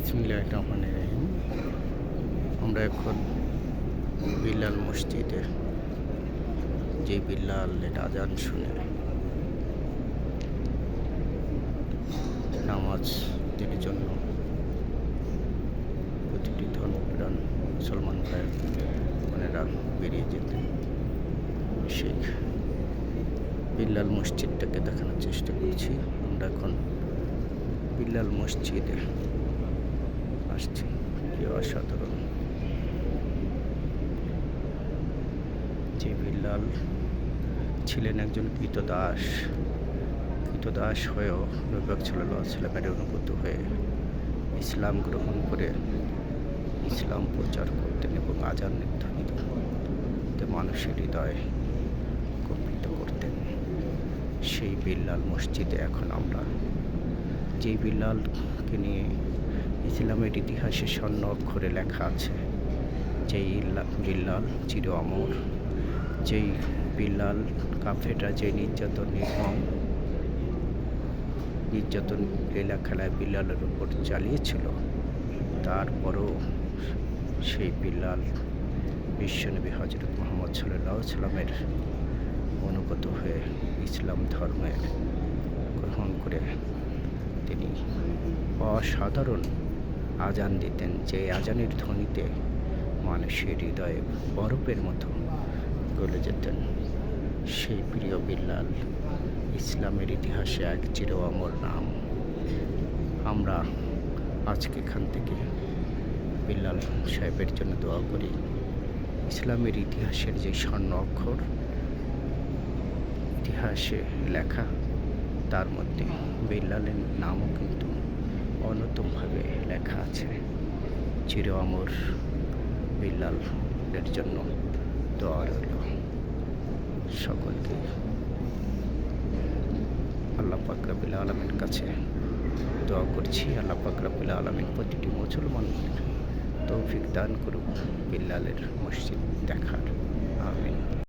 বিসমিল্লাহ রহমান রহিম। আমরা এখন বিল্লাল মসজিদে। যে বিল্লালের আজান শুনে। নামাজ দিনের জন্য প্রতিটি ধর্মপ্রাণ মুসলমান ভাই বোনেরা বেরিয়ে যেতেন সেই বিল্লাল মসজিদটাকে দেখানোর চেষ্টা করছি। আমরা এখন বিল্লাল মসজিদে আসছি। কি অসাধারণ। বিল্লাল ছিলেন একজন কৃতদাস কৃতদাস হয়েও নবীবাগ সাল্লাহ সাল্লামের অনুগত হয়ে ইসলাম গ্রহণ করে ইসলাম প্রচার করতেন এবং আজান নির্ধারিত মানুষের হৃদয় কম্পিত করতেন। সেই বিল্লাল মসজিদে এখন আমরা। যেই বিল্লালকে নিয়ে ইসলামের ইতিহাসে স্বর্ণ অক্ষরে লেখা আছে, যেই বিল্লাল চির অমর, যেই বিল্লাল কাফেটা যে নির্যাতন নির্মম, নির্যাতন লীলা খেলায় বিল্লালের উপর চালিয়েছিল, তারপরও সেই বিল্লাল বিশ্বনবী হজরত মোহাম্মদ সাল্লাহ সাল্লামের অনুগত হয়ে ইসলাম ধর্মের গ্রহণ করে তিনি অসাধারণ আজান দিতেন, যে আজানের ধ্বনিতে মানুষের হৃদয়ে বরফের মতো গলে যেতেন। সেই প্রিয় বিল্লাল, ইসলামের ইতিহাসে এক চির অমর নাম। আমরা আজকে এখান থেকে বিল্লাল সাহেবের জন্য দোয়া করি। ইসলামের ইতিহাসের যে স্বর্ণ অক্ষর, ইতিহাসে লেখা, তার মধ্যে বিল্লালের নামও কিন্তু অন্যতমভাবে লেখা আছে, চির অমর বিল্লালের জন্য দোয়া রইল সকলকে। আল্লাহ পাকরাবিল আলমের কাছে দোয়া করছি। আল্লাহ পাকরাবিল আলমের প্রতিটি মুসলমান তৌফিক দান করুক বিল্লালের মসজিদ দেখার।